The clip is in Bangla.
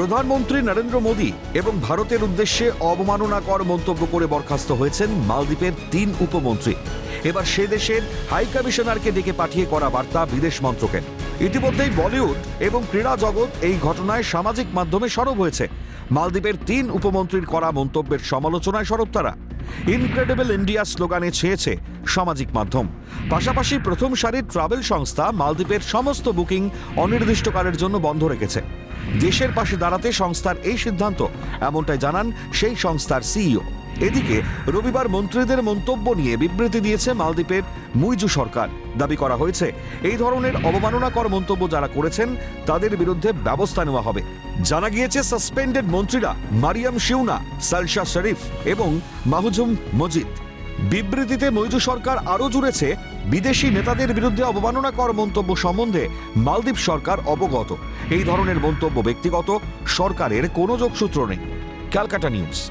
প্রধানমন্ত্রী নরেন্দ্র মোদী এবং ভারতের উদ্দেশ্যে অবমাননাকর মন্তব্য করে বরখাস্ত হয়েছেন মালদ্বীপের তিন উপমন্ত্রী। এবার সে দেশের হাই কমিশনারকে ডেকে পাঠিয়ে করা বার্তা বিদেশ মন্ত্রকের। ইতিমধ্যেই বলিউড এবং ক্রীড়া জগৎ এই ঘটনায় সামাজিক মাধ্যমে সরব হয়েছে। মালদ্বীপের তিন উপমন্ত্রীর করা মন্তব্যের সমালোচনায় সরব তারা। ইনক্রেডিবল ইন্ডিয়া স্লোগানে ছেয়েছে সামাজিক মাধ্যম। পাশাপাশি প্রথম সারির ট্রাভেল সংস্থা মালদ্বীপের সমস্ত বুকিং অনির্দিষ্টকালের জন্য বন্ধ রেখেছে। দেশের পাশে দাঁড়াতে সংস্থার এই সিদ্ধান্ত, এমনটাই জানান সেই সংস্থার সিইও। এদিকে, রবিবার মন্ত্রীদের মন্তব্য নিয়ে বিবৃতি দিয়েছে মালদ্বীপের মুইজু সরকার। দাবি করা হয়েছে, এই ধরনের অবমাননাকর মন্তব্য যারা করেছেন, তাদের বিরুদ্ধে ব্যবস্থা নেওয়া হবে। জানা গিয়েছে, সাসপেন্ডেড মন্ত্রীরা মারিয়াম শিউনা, সালশা শরীফ এবং মাহুজুম মজিদ। বিবৃতিতে মৈজু সরকার আরও জুড়েছে, বিদেশি নেতাদের বিরুদ্ধে অবমাননাকর মন্তব্য সম্বন্ধে মালদ্বীপ সরকার অবগত। এই ধরনের মন্তব্য ব্যক্তিগত, সরকারের কোনো যোগসূত্র নেই। ক্যালকাটা নিউজ।